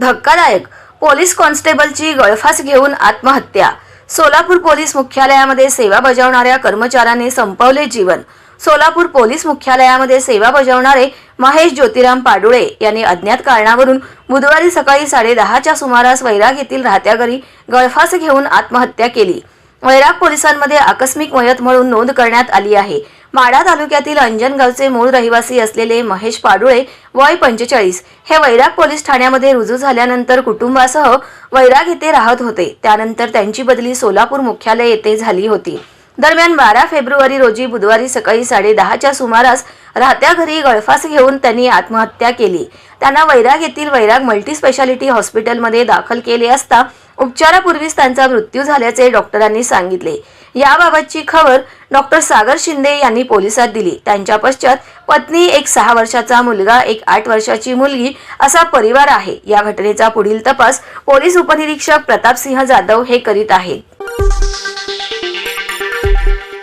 धक्कादायक. पोलीस कॉन्स्टेबलची गळफास घेऊन आत्महत्या. सोलापूर पोलीस मुख्यालयामध्ये सेवा बजावणाऱ्या कर्मचाऱ्यांनी संपवले जीवन. सोलापूर पोलीस मुख्यालयामध्ये सेवा बजावणारे महेश ज्योतिराम पाडुळे यांनी अज्ञात कारणावरून बुधवारी सकाळी साडेदहाच्या सुमारास वैराग येथील राहत्या घरी गळफास घेऊन आत्महत्या केली. वैराग पोलिसांमध्ये आकस्मिक मयत म्हणून नोंद करण्यात आली आहे. माढा तालुक्यातील अंजनगावचे मूळ रहिवासी असलेले महेश पाडुळे वय पंचेचाळीस हे वैराग पोलीस ठाण्यामध्ये रुजू झाल्यानंतर कुटुंबासह वैराग येथे राहत होते. त्यानंतर त्यांची बदली सोलापूर मुख्यालय येथे झाली होती. दरम्यान बारा फेब्रुवारी रोजी बुधवारी सकाळी साडेदहाच्या सुमारास राहत्या घरी गळफास घेऊन त्यांनी आत्महत्या केली. त्यांना वैराग येथील वैराग मल्टी स्पेशालिटी हॉस्पिटलमध्ये दाखल केले असता उपचारापूर्वीच त्यांचा मृत्यू झाल्याचे डॉक्टरांनी सांगितले. याबाबतची खबर डॉक्टर सागर शिंदे यांनी पोलिसात दिली. त्यांच्या पश्चात पत्नी एक सहा वर्षाचा मुलगा एक आठ वर्षाची मुलगी असा परिवार आहे. या घटनेचा पुढील तपास पोलीस उपनिरीक्षक प्रतापसिंह जाधव हे करीत आहेत.